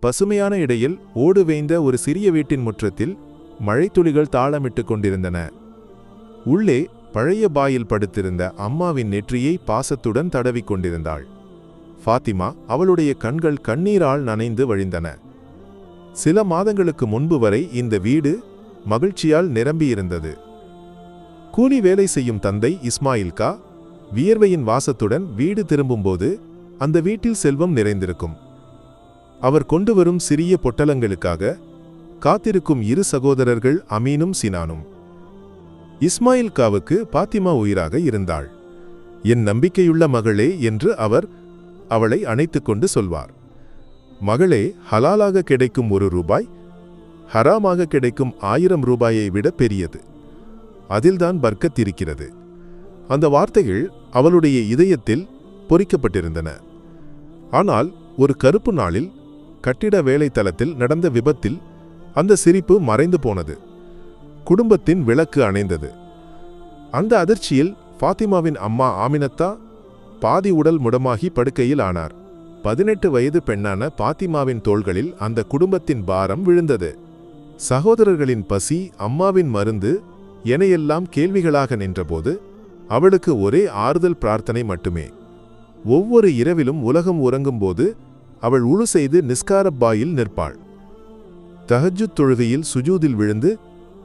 பசுமையான இடையில் ஓடு வேய்ந்த ஒரு சிறிய வீட்டின் முற்றத்தில் மழைத்துளிகள் தாளமிட்டுக் கொண்டிருந்தன. உள்ளே பழைய பாயில் படுத்திருந்த அம்மாவின் நெற்றியை பாசத்துடன் தடவிக் கொண்டிருந்தாள். ஃபாத்திமா அவளுடைய கண்கள் கண்ணீரால் நனைந்து வழிந்தன. சில மாதங்களுக்கு முன்பு வரை இந்த வீடு மகிழ்ச்சியால் நிரம்பியிருந்தது. கூலி வேலை செய்யும் தந்தை இஸ்மாயில்கா வியர்வையின் வாசத்துடன் வீடு திரும்பும்போது அந்த வீட்டில் செல்வம் நிறைந்திருக்கும். அவர் கொண்டு வரும் சிறிய பொட்டலங்களுக்காக காத்திருக்கும் இரு சகோதரர்கள் அமீனும் சினானும். இஸ்மாயில் காவுக்கு பாத்திமா உயிராக இருந்தாள். என் நம்பிக்கையுள்ள மகளே என்று அவர் அவளை அணைத்து கொண்டு சொல்வார். மகளே ஹலாலாக கிடைக்கும் ஒரு ரூபாய் ஹராமாக கிடைக்கும் ஆயிரம் ரூபாயை விட பெரியது. அதில்தான் பர்க்கத் இருக்கிறது. அந்த வார்த்தைகள் அவளுடைய இதயத்தில் பொறிக்கப்பட்டிருந்தன. ஆனால் ஒரு கருப்பு நாளில் கட்டிட வேலைத்தளத்தில் நடந்த விபத்தில் அந்த சிரிப்பு மறைந்து போனது. குடும்பத்தின் விளக்கு அணைந்தது. அந்த அதிர்ச்சியில் ஃபாத்திமாவின் அம்மா ஆமினத்தா பாதி உடல் முடமாகி படுக்கையில் ஆனார். பதினெட்டு வயது பெண்ணான பாத்திமாவின் தோள்களில் அந்த குடும்பத்தின் பாரம் விழுந்தது. சகோதரர்களின் பசி அம்மாவின் மருந்து எனையெல்லாம் கேள்விகளாக நின்றபோது அவளுக்கு ஒரே ஆறுதல் பிரார்த்தனை மட்டுமே. ஒவ்வொரு இரவிலும் உலகம் உறங்கும்போது அவள் உழு செய்து நிஸ்காரப்பாயில் நிற்பாள். தஹஜுத் தொழுகையில் சுஜூதில் விழுந்து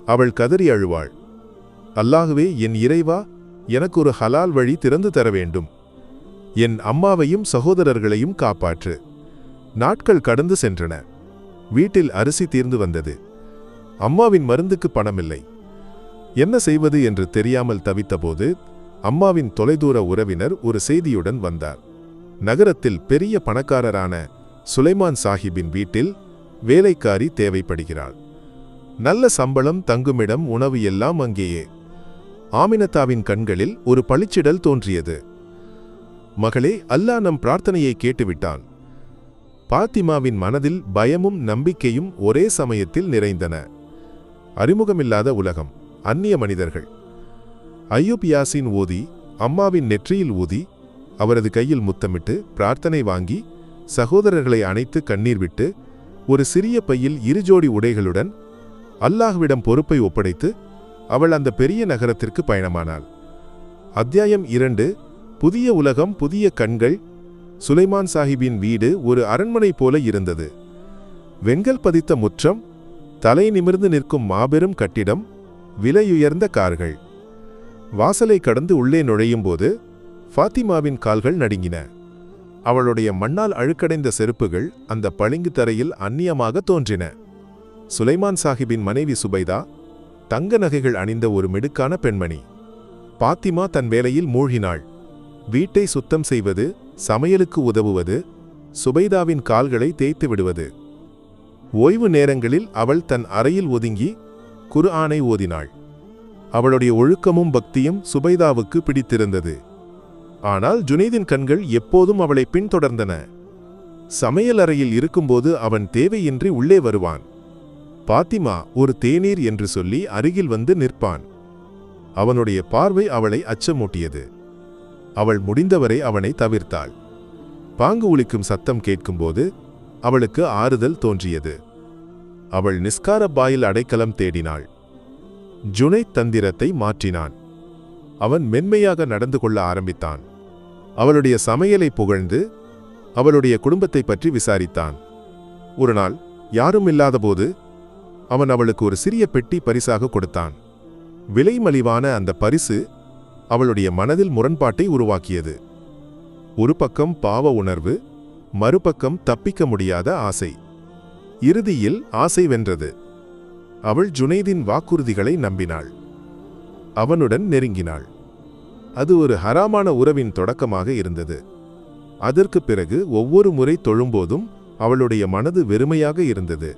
அவள் கதறி அழுவாள். அல்லாகுவே என் இறைவா எனக்கு ஒரு ஹலால் வழி திறந்து தர வேண்டும். என் அம்மாவையும் சகோதரர்களையும் காப்பாற்று. நாட்கள் கடந்து சென்றன. வீட்டில் அரிசி தீர்ந்து வந்தது. அம்மாவின் மருந்துக்கு பணமில்லை. என்ன செய்வது என்று தெரியாமல் தவித்தபோது அம்மாவின் தொலைதூர உறவினர் ஒரு செய்தியுடன் வந்தார். நகரத்தில் பெரிய பணக்காரரான சுலைமான் சாஹிப்பின் வீட்டில் வேலைக்காரி தேவைப்படுகிறாள். நல்ல சம்பளம் தங்குமிடம் உணவு எல்லாம் அங்கேயே. ஆமினத்தாவின் கண்களில் ஒரு பளிச்சிடல் தோன்றியது. மகளே அல்லாஹ் நம் பிரார்த்தனையை கேட்டுவிட்டான். பாத்திமாவின் மனதில் பயமும் நம்பிக்கையும் ஒரே சமயத்தில் நிறைந்தன. அறிமுகமில்லாத உலகம் அந்நிய மனிதர்கள். ஐயூப் யாசின் ஊதி அம்மாவின் நெற்றியில் ஊதி அவரது கையில் முத்தமிட்டு பிரார்த்தனை வாங்கி சகோதரர்களை அணைத்து கண்ணீர் விட்டு ஒரு சிறிய பையில் இரு ஜோடி உடைகளுடன் அல்லாஹ்விடம் பொறுப்பை ஒப்படைத்து அவள் அந்த பெரிய நகரத்திற்கு பயணமானாள். அத்தியாயம் இரண்டு புதிய உலகம் புதிய கண்கள். சுலைமான் சாஹிப்பின் வீடு ஒரு அரண்மனை போல இருந்தது. வெண்கல் பதித்த முற்றம் தலை நிமிர்ந்து நிற்கும் மாபெரும் கட்டிடம் விலையுயர்ந்த கார்கள். வாசலை கடந்து உள்ளே நுழையும் போது ஃபாத்திமாவின் கால்கள் நடுங்கின. அவளுடைய மண்ணால் அழுக்கடைந்த செருப்புகள் அந்த பளிங்கு தரையில் அந்நியமாக தோன்றின. சுலைமான் சாஹிப்பின் மனைவி சுபைதா தங்க நகைகள் அணிந்த ஒரு மிடுக்கான பெண்மணி. பாத்திமா தன் வேலையில் மூழ்கினாள். வீட்டை சுத்தம் செய்வது சமையலுக்கு உதவுவது சுபைதாவின் கால்களை தேய்த்து விடுவது. ஓய்வு நேரங்களில் அவள் தன் அறையில் ஒதுங்கி குரு ஆணை ஓதினாள். அவளுடைய ஒழுக்கமும் பக்தியும் சுபைதாவுக்கு பிடித்திருந்தது. ஆனால் ஜுனைதின் கண்கள் எப்போதும் அவளை பின்தொடர்ந்தன. சமையல் அறையில் இருக்கும்போது அவன் தேவையின்றி உள்ளே வருவான். பாத்திமா ஒரு தேநீர் என்று சொல்லி அருகில் வந்து நிற்பான். அவனுடைய பார்வை அவளை அச்சமூட்டியது. அவள் முடிந்தவரை அவனை தவிர்த்தாள். பாங்கு ஒலிக்கும் சத்தம் கேட்கும்போது அவளுக்கு ஆறுதல் தோன்றியது. அவள் நிஸ்கார பாயில் அடைக்கலம் தேடினாள். ஜுனைத் தந்திரத்தை மாற்றினான். அவன் மென்மையாக நடந்து கொள்ள ஆரம்பித்தான். அவளுடைய சமையலை புகழ்ந்து அவளுடைய குடும்பத்தை பற்றி விசாரித்தான். ஒரு நாள் யாரும் இல்லாதபோது அவன் அவளுக்கு ஒரு சிறிய பெட்டி பரிசாக கொடுத்தான். விலை மலிவான அந்த பரிசு அவளுடைய மனதில் முரண்பாட்டை உருவாக்கியது. ஒரு பக்கம் பாவ உணர்வு மறுபக்கம் தப்பிக்க முடியாத ஆசை. இறுதியில் ஆசை வென்றது. அவள் ஜுனைதின் வாக்குறுதிகளை நம்பினாள். அவனுடன் நெருங்கினாள். அது ஒரு ஹராமான உறவின் தொடக்கமாக இருந்தது. அதற்குப் பிறகு ஒவ்வொரு முறை தொழும்போதும் அவளுடைய மனது வெறுமையாக இருந்தது.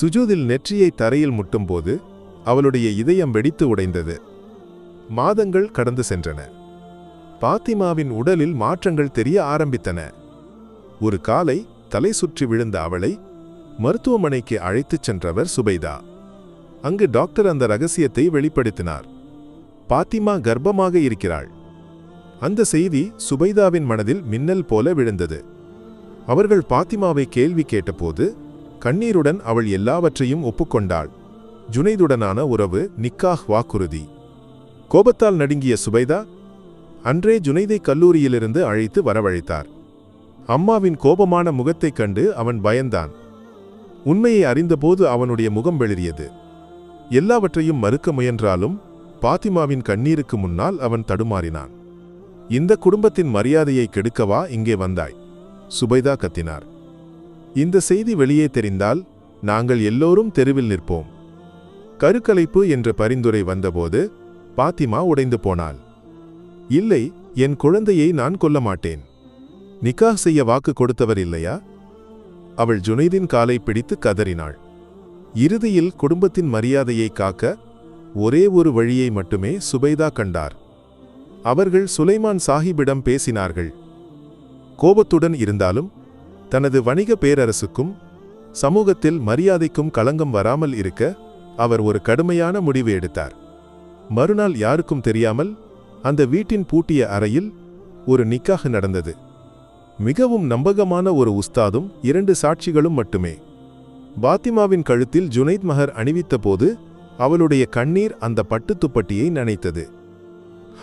சுஜூதில் நெற்றியை தரையில் முட்டும்போது அவளுடைய இதயம் வெடித்து உடைந்தது. மாதங்கள் கடந்து சென்றன. பாத்திமாவின் உடலில் மாற்றங்கள் தெரிய ஆரம்பித்தன. ஒரு காலை தலை சுற்றி விழுந்த அவளை மருத்துவமனைக்கு அழைத்துச் சென்றவர் சுபைதா. அங்கு டாக்டர் அந்த ரகசியத்தை வெளிப்படுத்தினார். பாத்திமா கர்ப்பமாக இருக்கிறாள். அந்த செய்தி சுபைதாவின் மனதில் மின்னல் போல விழுந்தது. அவர்கள் பாத்திமாவை கேள்வி கேட்டபோது கண்ணீருடன் அவள் எல்லாவற்றையும் ஒப்புக்கொண்டாள். ஜுனைதுடனான உறவு நிக்காஹ் வாக்குறுதி. கோபத்தால் நடுங்கிய சுபைதா அன்றே ஜுனைதை கல்லூரியிலிருந்து அழைத்து வரவழைத்தார். அம்மாவின் கோபமான முகத்தைக் கண்டு அவன் பயந்தான். உண்மையை அறிந்தபோது அவனுடைய முகம் வெளிரியது எல்லாவற்றையும் மறுக்க முயன்றாலும் பாத்திமாவின் கண்ணீருக்கு முன்னால் அவன் தடுமாறினான். இந்த குடும்பத்தின் மரியாதையை கெடுக்கவா இங்கே வந்தாய்? சுபைதா கத்தினார். இந்த செய்தி வெளியே தெரிந்தால் நாங்கள் எல்லோரும் தெருவில் நிற்போம். கருக்கலைப்பு என்ற பரிந்துரை வந்தபோது பாத்திமா உடைந்து போனாள். இல்லை என் குழந்தையை நான் கொல்ல மாட்டேன். நிக்காஹ் செய்ய வாக்கு கொடுத்தவர் இல்லையா? அவள் ஜுனைதின் காலை பிடித்து கதறினாள். இறுதியில் குடும்பத்தின் மரியாதையை காக்க ஒரே ஒரு வழியை மட்டுமே சுபைதா கண்டார். அவர்கள் சுலைமான் சாஹிபிடம் பேசினார்கள். கோபத்துடன் இருந்தாலும் தனது வணிக பேரரசுக்கும் சமூகத்தில் மரியாதைக்கும் களங்கம் வராமல் இருக்க அவர் ஒரு கடுமையான முடிவு எடுத்தார். மறுநாள் யாருக்கும் தெரியாமல் அந்த வீட்டின் பூட்டிய அறையில் ஒரு நிக்காக நடந்தது. மிகவும் நம்பகமான ஒரு உஸ்தாதும் இரண்டு சாட்சிகளும் மட்டுமே. பாத்திமாவின் கழுத்தில் ஜுனைத் மஹர் அணிவித்தபோது அவளுடைய கண்ணீர் அந்த பட்டு துப்பட்டியை நனைத்தது.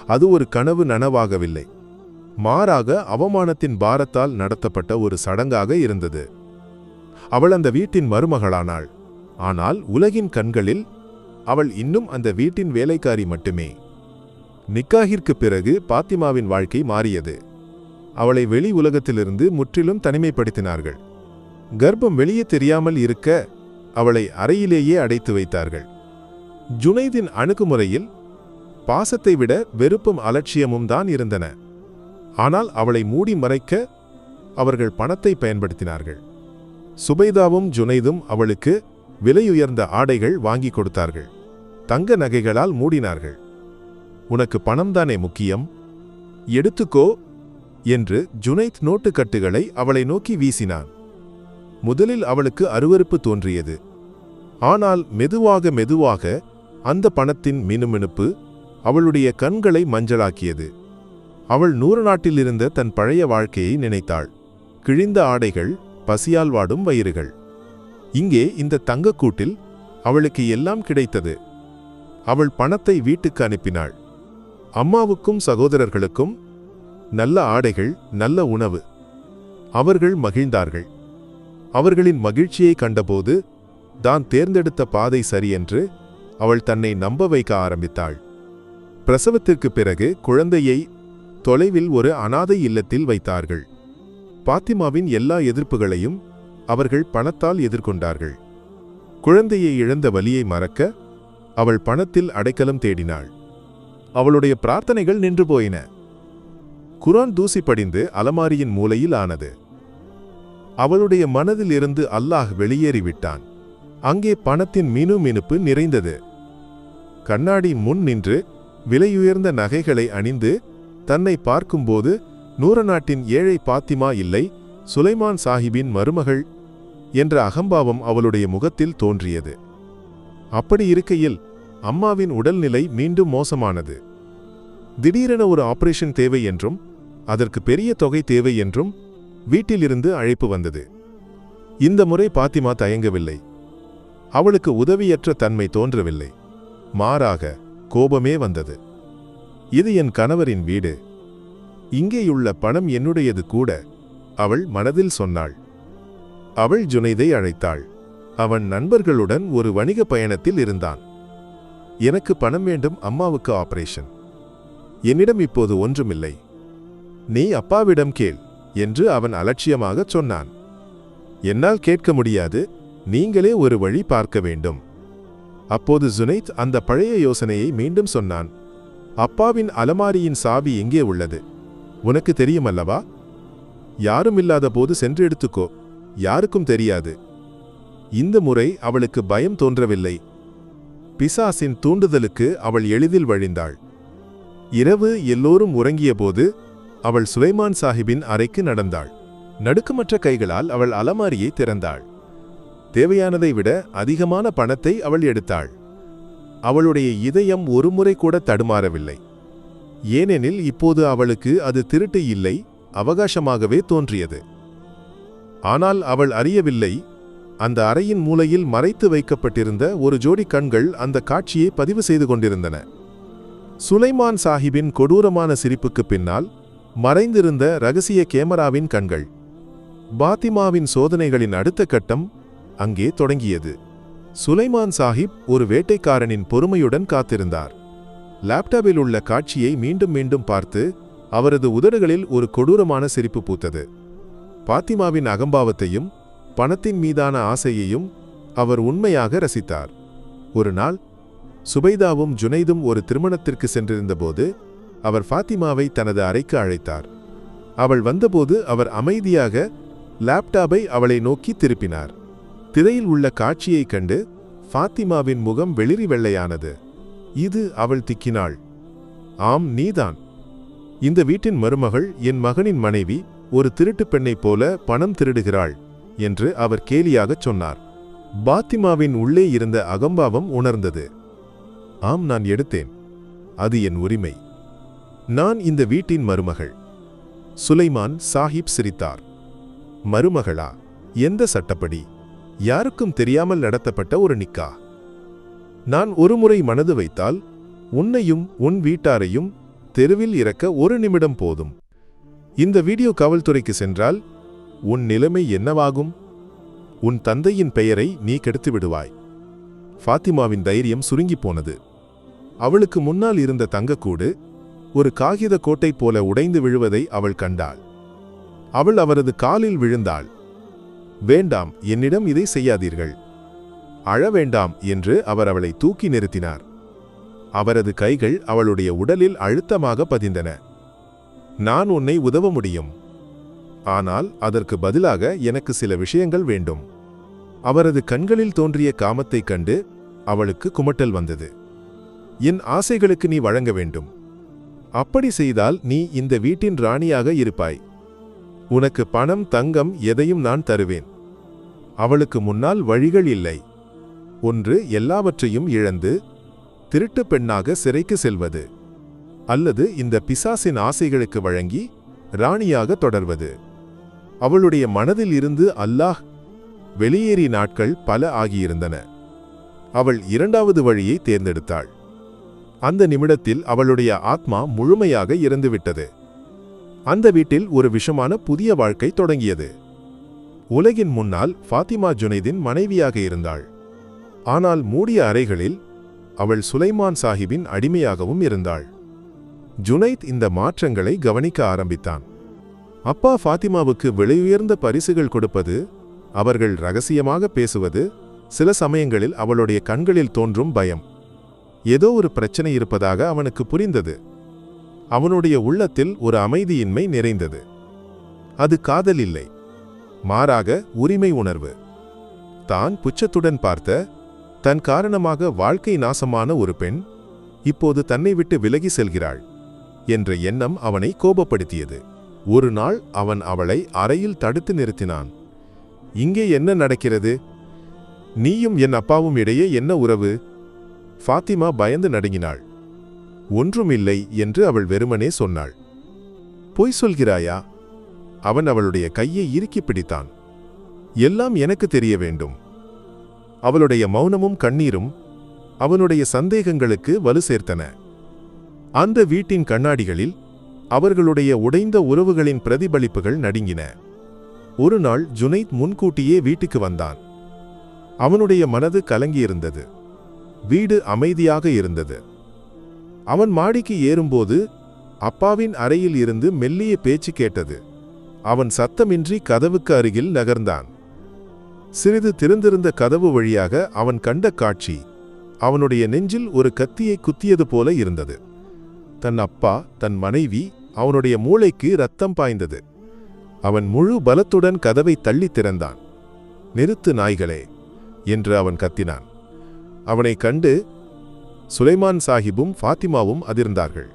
அது ஒரு கனவு நனவாகவில்லை. மாறாக அவமானத்தின் பாரத்தால் நடத்தப்பட்ட ஒரு சடங்காக இருந்தது. அவள் அந்த வீட்டின் மருமகளானாள். ஆனால் உலகின் கண்களில் அவள் இன்னும் அந்த வீட்டின் வேலைக்காரி மட்டுமே. நிக்காகிற்கு பிறகு பாத்திமாவின் வாழ்க்கை மாறியது. அவளை வெளி உலகத்திலிருந்து முற்றிலும் தனிமைப்படுத்தினார்கள். கர்ப்பம் வெளியே தெரியாமல் இருக்க அவளை அறையிலேயே அடைத்து வைத்தார்கள். ஜுனைதின் அணுகுமுறையில் பாசத்தை விட வெறுப்பும் அலட்சியமும் தான் இருந்தன. ஆனால் அவளை மூடி மறைக்க அவர்கள் பணத்தை பயன்படுத்தினார்கள். சுபைதாவும் ஜுனைதும் அவளுக்கு விலையுயர்ந்த ஆடைகள் வாங்கி கொடுத்தார்கள். தங்க நகைகளால் மூடினார்கள். உனக்கு பணம்தானே முக்கியம்? எடுத்துக்கோ என்று ஜுனைத் நோட்டுக்கட்டுகளை அவளை நோக்கி வீசினான். முதலில் அவளுக்கு அருவருப்பு தோன்றியது. ஆனால் மெதுவாக மெதுவாக அந்த பணத்தின் மினுமினுப்பு அவளுடைய கண்களை மஞ்சளாக்கியது. அவள் நூறு நாட்டிலிருந்த தன் பழைய வாழ்க்கையை நினைத்தாள். கிழிந்த ஆடைகள் பசியால் வாடும் வயிறுகள். இங்கே இந்த தங்கக்கூட்டில் அவளுக்கு எல்லாம் கிடைத்தது. அவள் பணத்தை வீட்டுக்கு அனுப்பினாள். அம்மாவுக்கும் சகோதரர்களுக்கும் நல்ல ஆடைகள் நல்ல உணவு. அவர்கள் மகிழ்ந்தார்கள். அவர்களின் மகிழ்ச்சியை கண்டபோது தான் தேர்ந்தெடுத்த பாதை சரியென்று அவள் தன்னை நம்ப வைக்க ஆரம்பித்தாள். பிரசவத்திற்கு பிறகு குழந்தையை தொலைவில் ஒரு அனாதை இல்லத்தில் வைத்தார்கள். பாத்திமாவின் எல்லா எதிர்ப்புகளையும் அவர்கள் பணத்தால் எதிர்கொண்டார்கள். குழந்தையை இழந்த வலியை மறக்க அவள் பணத்தில் அடைக்கலம் தேடினாள். அவளுடைய பிரார்த்தனைகள் நின்று போயின. குரான் தூசி படிந்து அலமாரியின் மூலையில் ஆனது. அவளுடைய மனதில் இருந்து அல்லாஹ் வெளியேறிவிட்டான். அங்கே பணத்தின் மினு மினுப்பு நிறைந்தது. கண்ணாடி முன் நின்று விலையுயர்ந்த நகைகளை அணிந்து தன்னை பார்க்கும்போது நூறநாட்டின் ஏழை பாத்திமா இல்லை சுலைமான் சாஹிபின் மருமகள் என்ற அகம்பாவம் அவளுடைய முகத்தில் தோன்றியது. அப்படி இருக்கையில் அம்மாவின் உடல்நிலை மீண்டும் மோசமானது. திடீரென ஒரு ஆபரேஷன் தேவை என்றும் அதற்கு பெரிய தொகை தேவை என்றும் வீட்டிலிருந்து அழைப்பு வந்தது. இந்த முறை பாத்திமா தயங்கவில்லை. அவளுக்கு உதவியற்ற தன்மை தோன்றவில்லை. மாறாக கோபமே வந்தது. இது என் கணவரின் வீடு. இங்கேயுள்ள பணம் என்னுடையது கூட அவள் மனதில் சொன்னாள். அவள் ஜுனைதை அழைத்தாள். அவன் நண்பர்களுடன் ஒரு வணிக பயணத்தில் இருந்தான். எனக்கு பணம் வேண்டும் அம்மாவுக்கு ஆபரேஷன். என்னிடம் இப்போது ஒன்றுமில்லை. நீ அப்பாவிடம் கேள் என்று அவன் அலட்சியமாகச் சொன்னான். என்னால் கேட்க முடியாது. நீங்களே ஒரு வழி பார்க்க வேண்டும். அப்போது ஜுனைத் அந்த பழைய யோசனையை மீண்டும் சொன்னான். அப்பாவின் அலமாரியின் சாவி எங்கே உள்ளது? உனக்கு தெரியுமல்லவா? யாரும் இல்லாத போது சென்று எடுத்துக்கோ. யாருக்கும் தெரியாது. இந்த முறை அவளுக்கு பயம் தோன்றவில்லை. பிசாசின் தூண்டுதலுக்கு அவள் எளிதில் வழிந்தாள். இரவு எல்லோரும் உறங்கியபோது அவள் சுலைமான் சாஹிபின் அறைக்கு நடந்தாள். நடுக்கமற்ற கைகளால் அவள் அலமாரியை திறந்தாள். தேவையானதை விட அதிகமான பணத்தை அவள் எடுத்தாள். அவளுடைய இதயம் ஒருமுறை கூட தடுமாறவில்லை. ஏனெனில் இப்போது அவளுக்கு அது திருட்டு இல்லை அவகாசமாகவே தோன்றியது. ஆனால் அவள் அறியவில்லை அந்த அறையின் மூலையில் மறைத்து வைக்கப்பட்டிருந்த ஒரு ஜோடி கண்கள் அந்த காட்சியை பதிவு செய்து கொண்டிருந்தன. சுலைமான் சாஹிபின் கொடூரமான சிரிப்புக்கு பின்னால் மறைந்திருந்த ரகசிய கேமராவின் கண்கள். பாத்திமாவின் சோதனைகளின் அடுத்த கட்டம் அங்கே தொடங்கியது. சுலைமான் சாஹிப் ஒரு வேட்டைக்காரனின் பொறுமையுடன் காத்திருந்தார். லேப்டாப்பில் உள்ள காட்சியை மீண்டும் மீண்டும் பார்த்து அவரது உதடுகளில் ஒரு கொடூரமான சிரிப்பு பூத்தது. பாத்திமாவின் அகம்பாவத்தையும் பணத்தின் மீதான ஆசையையும் அவர் உண்மையாக ரசித்தார். ஒரு நாள் சுபைதாவும் ஜுனைதும் ஒரு திருமணத்திற்கு சென்றிருந்தபோது அவர் ஃபாத்திமாவை தனது அறைக்கு அழைத்தார். அவள் வந்தபோது அவர் அமைதியாக லேப்டாப்பை அவளை நோக்கி திருப்பினார். திரையில் உள்ள காட்சியைக் கண்டு ஃபாத்திமாவின் முகம் வெளிரி வெள்ளையானது. இது அவள் திக்கினாள். ஆம் நீதான். இந்த வீட்டின் மருமகள் என் மகனின் மனைவி ஒரு திருட்டுப் பெண்ணைப் போல பணம் திருடுகிறாள் என்று அவர் கேலியாகச் சொன்னார். பாத்திமாவின் உள்ளே இருந்த அகம்பாவம் உணர்ந்தது. ஆம் நான் எடுத்தேன். அது என் உரிமை. நான் இந்த வீட்டின் மருமகள். சுலைமான் சாஹிப் சிரித்தார். மருமகளா எந்த சட்டப்படி? யாருக்கும் தெரியாமல் நடத்தப்பட்ட ஒரு நிக்கா. நான் ஒருமுறை மனது வைத்தால் உன்னையும் உன் வீட்டாரையும் தெருவில் இறக்க ஒரு நிமிடம் போதும். இந்த வீடியோ காவல்துறைக்கு சென்றால் உன் நிலைமை என்னவாகும்? உன் தந்தையின் பெயரை நீ கெடுத்து விடுவாய். ஃபாத்திமாவின் தைரியம் சுருங்கிப் போனது. அவளுக்கு முன்னால் இருந்த தங்கக்கூடு ஒரு காகித கோட்டை போல உடைந்து விழுவதை அவள் கண்டாள். அவள் அவரது காலில் விழுந்தாள். வேண்டாம் என்னிடம் இதை செய்யாதீர்கள். அழ வேண்டாம் என்று அவர் அவளை தூக்கி நிறுத்தினார். அவரது கைகள் அவளுடைய உடலில் அழுத்தமாக பதிந்தன. நான் உன்னை உதவ முடியும். ஆனால் அதற்கு பதிலாக எனக்கு சில விஷயங்கள் வேண்டும். அவரது கண்களில் தோன்றிய காமத்தைக் கண்டு அவளுக்கு குமட்டல் வந்தது. என் ஆசைகளுக்கு நீ வழங்க வேண்டும். அப்படி செய்தால் நீ இந்த வீட்டின் ராணியாக இருப்பாய். உனக்கு பணம் தங்கம் எதையும் நான் தருவேன். அவளுக்கு முன்னால் வழிகள் இல்லை. ஒன்று எல்லாவற்றையும் இழந்து திருட்டுப் பெண்ணாக சிறைக்கு செல்வது. அல்லது இந்த பிசாசின் ஆசைகளுக்கு வழங்கி ராணியாக தொடர்வது. அவளுடைய மனதில் இருந்து அல்லாஹ் வெளியேறி நாட்கள் பல ஆகியிருந்தன. அவள் இரண்டாவது வழியை தேர்ந்தெடுத்தாள். அந்த நிமிடத்தில் அவளுடைய ஆத்மா முழுமையாக இறந்துவிட்டது. அந்த வீட்டில் ஒரு விஷமான புதிய வாழ்க்கை தொடங்கியது. உலகின் முன்னால் ஃபாத்திமா ஜுனைதின் மனைவியாக இருந்தாள். ஆனால் மூடிய அறைகளில் அவள் சுலைமான் சாஹிபின் அடிமையாகவும் இருந்தாள். ஜுனைத் இந்த மாற்றங்களை கவனிக்க ஆரம்பித்தான். அப்பா ஃபாத்திமாவுக்கு விலையுயர்ந்த பரிசுகள் கொடுப்பது அவர்கள் ரகசியமாக பேசுவது சில சமயங்களில் அவளுடைய கண்களில் தோன்றும் பயம். ஏதோ ஒரு பிரச்சனை இருப்பதாக அவனுக்கு புரிந்தது. அவனுடைய உள்ளத்தில் ஒரு அமைதியின்மை நிறைந்தது. அது காதல் இல்லை. மாறாக உரிமை உணர்வு. தான் புச்சத்துடன் பார்த்த தன் காரணமாக வாழ்க்கை நாசமான ஒரு பெண் இப்போது தன்னை விட்டு விலகி செல்கிறாள் என்ற எண்ணம் அவனை கோபப்படுத்தியது. ஒரு நாள் அவன் அவளை அறையில் தடுத்து நிறுத்தினான். இங்கே என்ன நடக்கிறது? நீயும் என் அப்பாவும் இடையே என்ன உறவு? ஃபாத்திமா பயந்து நடுங்கினாள். ஒன்றுமில்லை என்று அவள் வெறுமனே சொன்னாள். பொய் சொல்கிறாயா? அவன் அவளுடைய கையை இறுக்கி பிடித்தான். எல்லாம் எனக்கு தெரிய வேண்டும். அவளுடைய மௌனமும் கண்ணீரும் அவனுடைய சந்தேகங்களுக்கு வலு சேர்த்தன. அந்த வீட்டின் கண்ணாடிகளில் அவர்களுடைய உடைந்த உறவுகளின் பிரதிபலிப்புகள் நடுங்கின. ஒரு நாள் ஜுனைத் முன்கூட்டியே வீட்டுக்கு வந்தான். அவனுடைய மனது கலங்கியிருந்தது. வீடு அமைதியாக இருந்தது. அவன் மாடிக்கு ஏறும்போது அப்பாவின் அறையில் இருந்து மெல்லிய பேச்சு கேட்டது. அவன் சத்தமின்றி கதவுக்கு அருகில் நகர்ந்தான். சிறிது திறந்திருந்த கதவு வழியாக அவன் கண்ட காட்சி அவனுடைய நெஞ்சில் ஒரு கத்தியை குத்தியது போல இருந்தது. தன் அப்பா தன் மனைவி அவனுடைய மூளைக்கு ரத்தம் பாய்ந்தது. அவன் முழு பலத்துடன் கதவை தள்ளித் திறந்தான். நிறுத்து நாய்களே என்று அவன் கத்தினான். அவனை கண்டு சுலைமான் சாஹிபும் ஃபாத்திமாவும் அதிர்ந்தார்கள்.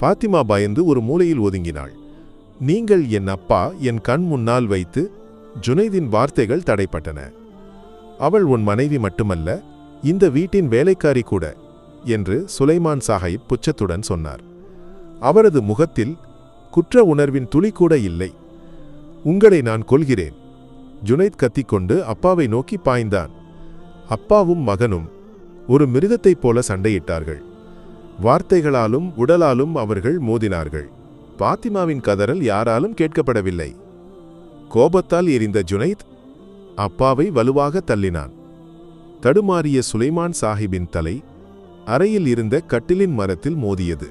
ஃபாத்திமா பயந்து ஒரு மூலையில் ஒதுங்கினாள். நீங்கள் என் அப்பா என் கண் முன்னால் வைத்து ஜுனைதின் வார்த்தைகள் தடைப்பட்டன. அவள் உன் மனைவி மட்டுமல்ல இந்த வீட்டின் வேலைக்காரி கூட என்று சுலைமான் சாஹிப் புச்சத்துடன் சொன்னார். அவரது முகத்தில் குற்ற உணர்வின் துளி கூட இல்லை. உங்களை நான் கொள்கிறேன் ஜுனைத் கத்திக்கொண்டு அப்பாவை நோக்கி பாய்ந்தான். அப்பாவும் மகனும் ஒரு மிருகத்தைப் போல சண்டையிட்டார்கள். வார்த்தைகளாலும் உடலாலும் அவர்கள் மோதினார்கள். பாத்திமாவின் கதறல் யாராலும் கேட்கப்படவில்லை. கோபத்தால் எரிந்த ஜுனைத் அப்பாவை வலுவாக தள்ளினான். தடுமாறிய சுலைமான் சாஹிபின் தலை அறையில் இருந்த கட்டிலின் மரத்தில் மோதியது.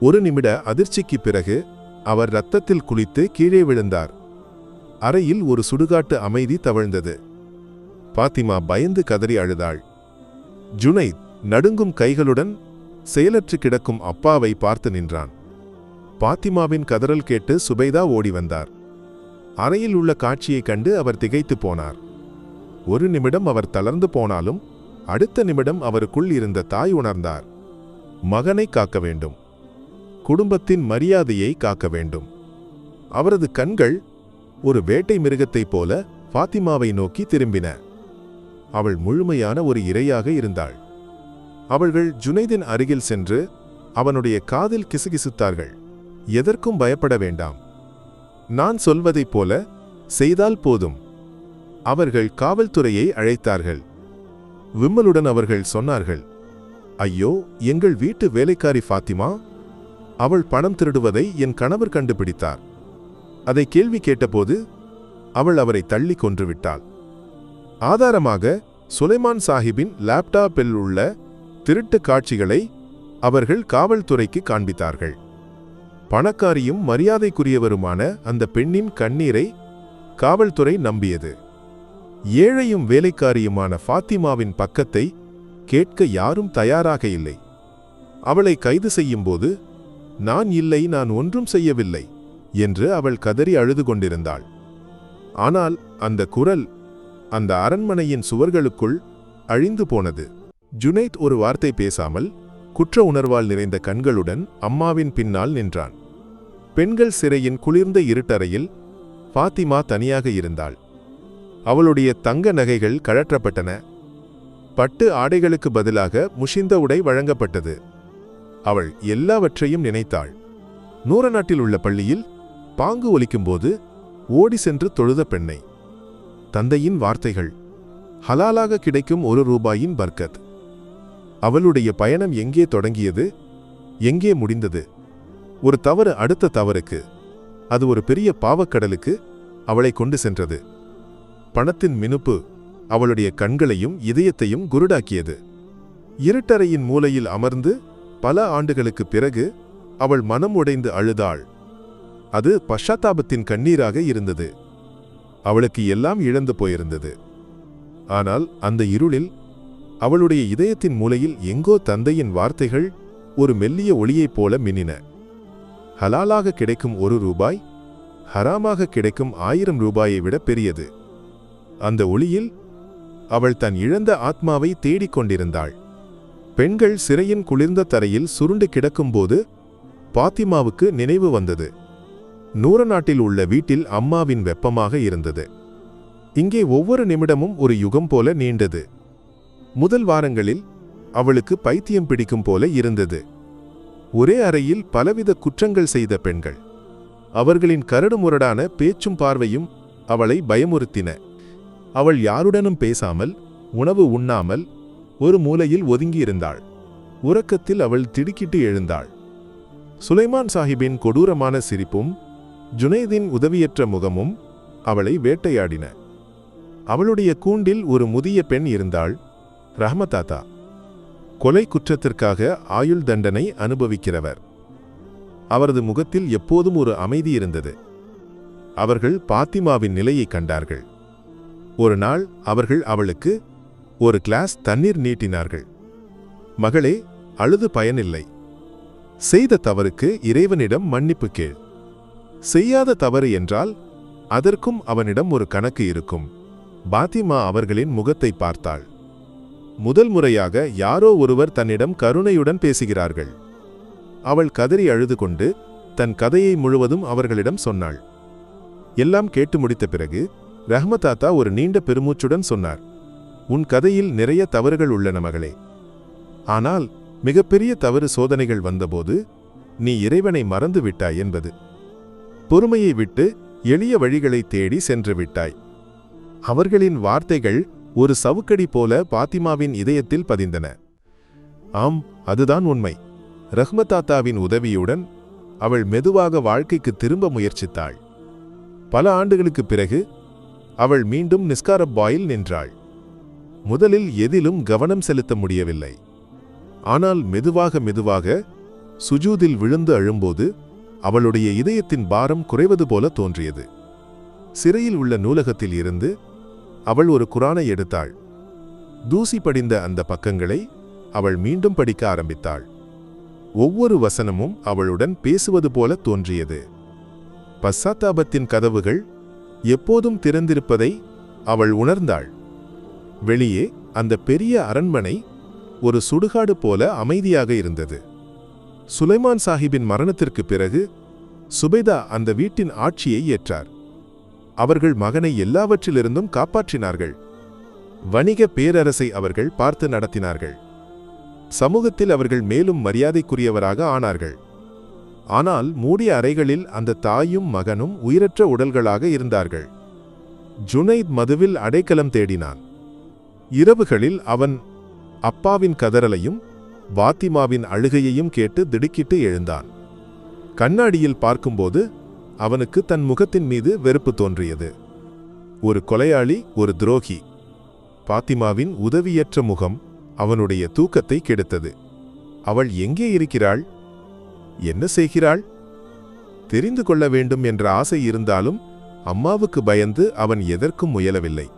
ஒரு நிமிட அதிர்ச்சிக்குப் பிறகு அவர் ரத்தத்தில் குளித்து கீழே விழுந்தார். அறையில் ஒரு சுடுகாட்டு அமைதி தவழ்ந்தது. பாத்திமா பயந்து கதறி அழுதாள். ஜுனைத் நடுங்கும் கைகளுடன் செயலற்று கிடக்கும் அப்பாவை பார்த்து நின்றான். பாத்திமாவின் கதறல் கேட்டு சுபைதா ஓடி வந்தார். அறையில் உள்ள காட்சியைக் கண்டு அவர் திகைத்து போனார். ஒரு நிமிடம் அவர் தளர்ந்து போனாலும் அடுத்த நிமிடம் அவருக்குள் இருந்த தாய் உணர்ந்தார். மகனை காக்க வேண்டும். குடும்பத்தின் மரியாதையை காக்க வேண்டும். அவரது கண்கள் ஒரு வேட்டை மிருகத்தைப் போல ஃபாத்திமாவை நோக்கி திரும்பின. அவள் முழுமையான ஒரு இரையாக இருந்தாள். அவர்கள் ஜுனைதின் அருகில் சென்று அவனுடைய காதில் கிசுகிசுத்தார்கள். எதற்கும் பயப்பட வேண்டாம். நான் சொல்வதைப் போல செய்தால் போதும். அவர்கள் காவல்துறையை அழைத்தார்கள். விம்மலுடன் அவர்கள் சொன்னார்கள் ஐயோ எங்கள் வீட்டு வேலைக்காரி ஃபாத்திமா அவள் பணம் திருடுவதை என் கணவர் கண்டுபிடித்தார். அதை கேள்வி கேட்டபோது அவள் அவரை தள்ளி கொன்றுவிட்டாள் ஆதாரமாக சுலைமான் சாஹிபின் லேப்டாப்பில் உள்ள திருட்டு காட்சிகளை அவர்கள் காவல்துறைக்கு காண்பித்தார்கள். பணக்காரியும் மரியாதைக்குரியவருமான அந்த பெண்ணின் கண்ணீரை காவல்துறை நம்பியது. ஏழையும் வேலைக்காரியுமான ஃபாத்திமாவின் பக்கத்தை கேட்க யாரும் தயாராக இல்லை. அவளை கைது செய்யும்போது நான் இல்லை நான் ஒன்றும் செய்யவில்லை என்று அவள் கதறி அழுது கொண்டிருந்தாள். ஆனால் அந்த குரல் அந்த அரண்மனையின் சுவர்களுக்குள் அழிந்து போனது. ஜுனைத் ஒரு வார்த்தை பேசாமல் குற்ற உணர்வால் நிறைந்த கண்களுடன் அம்மாவின் பின்னால் நின்றான். பெண்கள் சிறையின் குளிர்ந்த இருட்டறையில் ஃபாத்திமா தனியாக இருந்தாள். அவளுடைய தங்க நகைகள் கழற்றப்பட்டன. பட்டு ஆடைகளுக்கு பதிலாக முஷிந்த உடை வழங்கப்பட்டது. அவள் எல்லாவற்றையும் நினைத்தாள். நூறநாட்டில் உள்ள பள்ளியில் பாங்கு ஒலிக்கும்போது ஓடி சென்று தொழுத பெண்ணை. தந்தையின் வார்த்தைகள். ஹலாலாக கிடைக்கும் ஒரு ரூபாயின் பர்க்கத். அவளுடைய பயணம் எங்கே தொடங்கியது? எங்கே முடிந்தது? ஒரு தவறு அடுத்த தவறுக்கு. அது ஒரு பெரிய பாவக்கடலுக்கு அவளை கொண்டு சென்றது. பணத்தின் மினுப்பு அவளுடைய கண்களையும் இதயத்தையும் குருடாக்கியது. இருட்டறையின் மூலையில் அமர்ந்து பல ஆண்டுகளுக்குப் பிறகு அவள் மனம் உடைந்து அழுதாள். அது பஷாத்தாபத்தின் கண்ணீராக இருந்தது. அவளுக்கு எல்லாம் இழந்து போயிருந்தது. ஆனால் அந்த இருளில் அவளுடைய இதயத்தின் மூலையில் எங்கோ தந்தையின் வார்த்தைகள் ஒரு மெல்லிய ஒளியைப் போல மின்னின. ஹலாலாக கிடைக்கும் ஒரு ரூபாய் ஹராமாக கிடைக்கும் ஆயிரம் ரூபாயை விட பெரியது. அந்த ஒளியில் அவள் தன் இழந்த ஆத்மாவை தேடிக் கொண்டிருந்தாள். பெண்கள் சிறையின் குளிர்ந்த தரையில் சுருண்டு கிடக்கும்போது பாத்திமாவுக்கு நினைவு வந்தது. நூறநாட்டில் உள்ள வீட்டில் அம்மாவின் வெப்பமாக இருந்தது. இங்கே ஒவ்வொரு நிமிடமும் ஒரு யுகம் போல நீண்டது. முதல் வாரங்களில் அவளுக்கு பைத்தியம் பிடிக்கும் போல இருந்தது. ஒரே அறையில் பலவித குற்றங்கள் செய்த பெண்கள். அவர்களின் கரடுமுரடான பேச்சும் பார்வையும் அவளை பயமுறுத்தின. அவள் யாருடனும் பேசாமல் உணவு உண்ணாமல் ஒரு மூலையில் ஒதுங்கியிருந்தாள். உறக்கத்தில் அவள் திடுக்கிட்டு எழுந்தாள். சுலைமான் சாஹிபின் கொடூரமான சிரிப்பும் ஜுனைதின் உதவியற்ற முகமும் அவளை வேட்டையாடின. அவளுடைய கூண்டில் ஒரு முதிய பெண் இருந்தாள் ரஹமதாத்தா கொலை குற்றத்திற்காக ஆயுள் தண்டனை அனுபவிக்கிறவர். அவரது முகத்தில் எப்போதும் ஒரு அமைதி இருந்தது. அவர்கள் பாத்திமாவின் நிலையை கண்டார்கள். ஒரு நாள் அவர்கள் அவளுக்கு ஒரு கிளாஸ் தண்ணீர் நீட்டினார்கள். மகளே அழுது பயனில்லை. செய்த தவறுக்கு இறைவனிடம் மன்னிப்பு கேள். செய்யாத தவறு என்றால் அதற்கும் அவனிடம் ஒரு கணக்கு இருக்கும். பாத்திமா அவர்களின் முகத்தை பார்த்தாள். முதல் முறையாக யாரோ ஒருவர் தன்னிடம் கருணையுடன் பேசுகிறார்கள். அவள் கதறி அழுது கொண்டு தன் கதையை முழுவதும் அவர்களிடம் சொன்னாள். எல்லாம் கேட்டு முடித்த பிறகு ரஹ்மதாத்தா ஒரு நீண்ட பெருமூச்சுடன் சொன்னார். உன் கதையில் நிறைய தவறுகள் உள்ளன மகளே. ஆனால் மிகப்பெரிய தவறு சோதனைகள் வந்தபோது நீ இறைவனை மறந்து விட்டாய் என்பது. பொறுமையை விட்டு எளிய வழிகளை தேடி சென்று விட்டாய். அவர்களின் வார்த்தைகள் ஒரு சவுக்கடி போல பாத்திமாவின் இதயத்தில் பதிந்தன. ஆம் அதுதான் உண்மை. ரஹ்மதாத்தாவின் உதவியுடன் அவள் மெதுவாக வாழ்க்கைக்கு திரும்ப முயற்சித்தாள். பல ஆண்டுகளுக்குப் பிறகு அவள் மீண்டும் நிஸ்காரப் பாயில் நின்றாள். முதலில் எதிலும் கவனம் செலுத்த முடியவில்லை. ஆனால் மெதுவாக மெதுவாக சுஜூதில் விழுந்து அழும்போது அவளுடைய இதயத்தின் பாரம் குறைவது போல தோன்றியது. சிறையில் உள்ள நூலகத்தில் இருந்து அவள் ஒரு குரானை எடுத்தாள். தூசி படிந்த அந்த பக்கங்களை அவள் மீண்டும் படிக்க ஆரம்பித்தாள். ஒவ்வொரு வசனமும் அவளுடன் பேசுவது போல தோன்றியது. பశ్చాத்தாபத்தின் கதவுகள் எப்போதும் திறந்திருப்பதை அவள் உணர்ந்தாள். வெளியே அந்த பெரிய அரண்மனை ஒரு சுடுகாடு போல அமைதியாக இருந்தது. சுலைமான் சாஹிப்பின் மரணத்திற்குப் பிறகு சுபைதா அந்த வீட்டின் ஆட்சியை ஏற்றார். அவர்கள் மகனை எல்லாவற்றிலிருந்தும் காப்பாற்றினார்கள். வணிக பேரரசை அவர்கள் பார்த்து நடத்தினார்கள். சமூகத்தில் அவர்கள் மேலும் மரியாதைக்குரியவராக ஆனார்கள். ஆனால் மூடிய அறைகளில் அந்த தாயும் மகனும் உயிரற்ற உடல்களாக இருந்தார்கள். ஜுனைத் மதுவில் அடைக்கலம் தேடினான். இரவுகளில் அவன் அப்பாவின் கதறலையும் பாத்திமாவின் அழுகையையும் கேட்டு திடுக்கிட்டு எழுந்தான். கண்ணாடியில் பார்க்கும்போது அவனுக்கு தன் முகத்தின் மீது வெறுப்பு தோன்றியது. ஒரு கொலையாளி ஒரு துரோகி. பாத்திமாவின் உதவியற்ற முகம் அவனுடைய தூக்கத்தை கெடுத்தது. அவள் எங்கே இருக்கிறாள்? என்ன செய்கிறாள்? தெரிந்து கொள்ள வேண்டும் என்ற ஆசை இருந்தாலும் அம்மாவுக்கு பயந்து அவன் எதற்கும் முயலவில்லை.